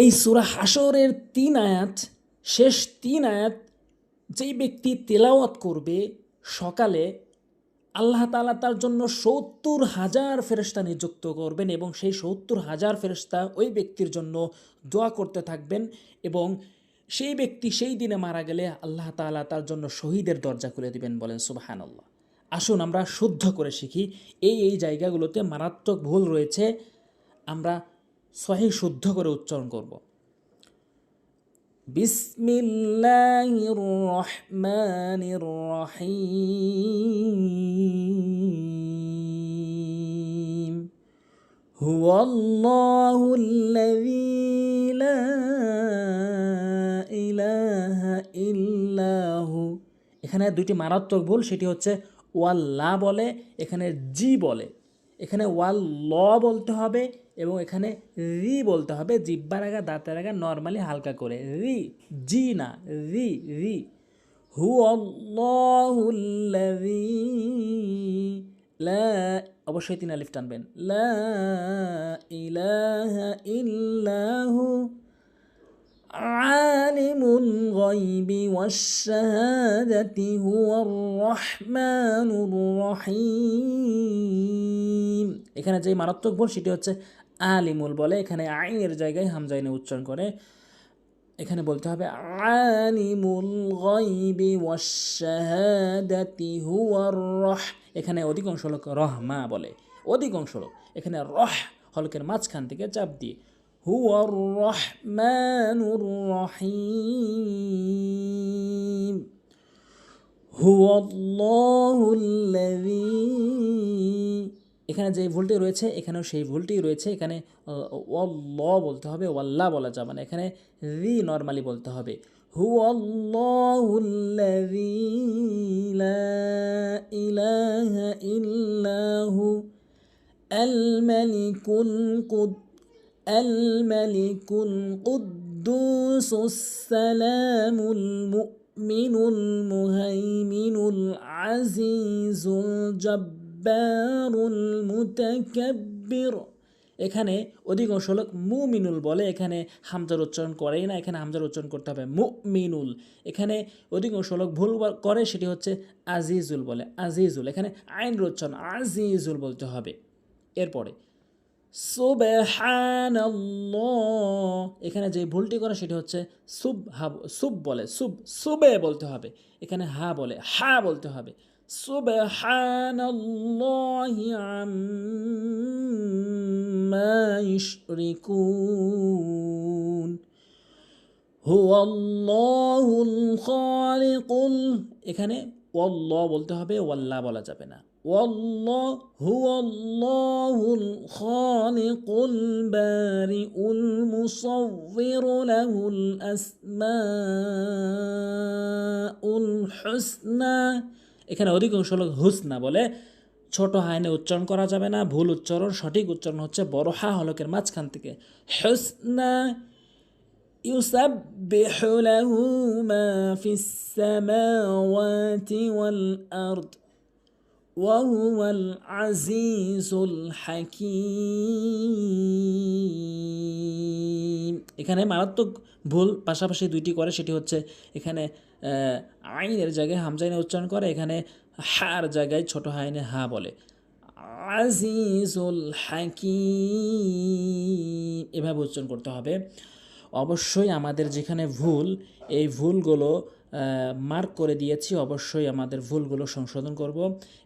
এই সুরা হাসরের তিন আয়াত, শেষ তিন আয়াত যেই ব্যক্তি তেলাওয়াত করবে সকালে, আল্লাহ তালা তার জন্য সত্তর হাজার ফেরেস্তা নিযুক্ত করবেন এবং সেই সত্তর হাজার ফেরেস্তা ওই ব্যক্তির জন্য দোয়া করতে থাকবেন এবং সেই ব্যক্তি সেই দিনে মারা গেলে আল্লাহ তাআলা তার জন্য শহীদের দরজা খুলে দিবেন বলেন সুবাহান আল্লাহ আসুন আমরা শুদ্ধ করে শিখি, এই এই জায়গাগুলোতে মারাত্মক ভুল রয়েছে, আমরা সহি শুদ্ধ করে উচ্চারণ করব। বিসমিল্লাহির রহমানির রহিম। হুয়াল্লাহু আল্লাযী লা ইলাহা ইল্লাহু। এখানে দুটি মারাত্মক ভুল, সেটি হচ্ছে ওয়াল্লা বলে, এখানে জি বলে। এখানে ওয়াল ল বলতে হবে এবং এখানে রি বলতে হবে। জিব্বার আগা দাঁতের আগা নর্মালি হালকা করে। রি, জি না, রি রি। হু লা, অবশ্যই তিন আলিফ টানবেন। লা ইল্লাহু عالم الغيب والشهادة هو الرحمن الرحيم এখানে যে মারাত্মক ভুল সেটি হচ্ছে আলিমুল বলে এখানে আইনের জায়গায় হামজাইনে উচ্চারণ করে এখানে বলতে হবে আলিমুল গাইবি ওয়াশাহাদাতি হুয়ার রহ এখানে অধিকাংশ লোক রহমা বলে অধিকাংশ লোক এখানে রহ হলকের মাঝখান থেকে চাপ দিয়ে হুয়ার রহমানুর রহিম হুয়াল্লাহুল্লাযী এখানে যে ভুলটি রয়েছে, এখানেও সেই ভুলটি রয়েছে। এখানে ওয়াল্ল বলতে হবে, ওয়াল্লা বলা যাবে না এখানে রি নর্মালি বলতে হবে। হু ইলাহা ইল্লাহু। আল মালিকুল মালিকুল কুদ্দুস সালামুল মুমিনুল মুহাইমিনুল আজিজুল জব্বারুল মুতাকাব্বির এখানে অধিকাংশ লোক মুমিনুল বলে, এখানে হামজার উচ্চারণ করেই না, এখানে হামজার উচ্চারণ করতে হবে মুমিনুল। এখানে অধিকাংশ লোক ভুল করে, সেটি হচ্ছে আজিজুল বলে, আজিজুল। এখানে আইনের উচ্চারণ আজিজুল বলতে হবে। এরপরে সুবহানাল্লাহ। এখানে যে ভুলটি করে সেটি হচ্ছে সুব হা, সুব বলে, সুব, সুবে বলতে হবে। এখানে হা বলে, হা বলতে হবে। সুবহানাল্লাহি আম্মা ইউশরিকুন হুয়াল্লাহুল খালিকুল। এখানে ওয়াল্ল বলতে হবে, ওয়াল্লা বলা যাবে না। এখানে অধিকাংশ লোক হুসনা বলে। ছোট হাইনে উচ্চারণ করা যাবে না, ভুল উচ্চারণ, সঠিক উচ্চারণ হচ্ছে বড় হা হলকের মাঝখান থেকে। হুসনা يسبح له ما في السماوات والأرض وهو العزيز الحكيم এখানে মারাত্মক ভুল পাশাপাশি দুইটি করে সেটি হচ্ছে এখানে আইনের জায়গায় হামজাইনে উচ্চারণ করে এখানে হার জায়গায় ছোট হাইনে হা বলে আজিজুল হাকিম এভাবে উচ্চারণ করতে হবে অবশ্যই আমাদের যেখানে ভুল, এই ভুলগুলো মার্ক করে দিয়েছি, অবশ্যই আমাদের ভুলগুলো সংশোধন করব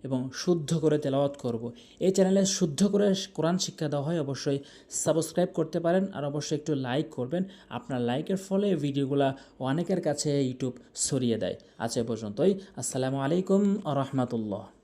এবং শুদ্ধ করে তেলাওয়াত করব। এই চ্যানেলে শুদ্ধ করে কোরআন শিক্ষা দেওয়া হয়, অবশ্যই সাবস্ক্রাইব করতে পারেন আর অবশ্যই একটু লাইক করবেন। আপনার লাইকের ফলে ভিডিওগুলো অনেকের কাছে ইউটিউব ছড়িয়ে দেয়। আজ এ পর্যন্তই। আসসালামু আলাইকুম রহমতুল্লাহ।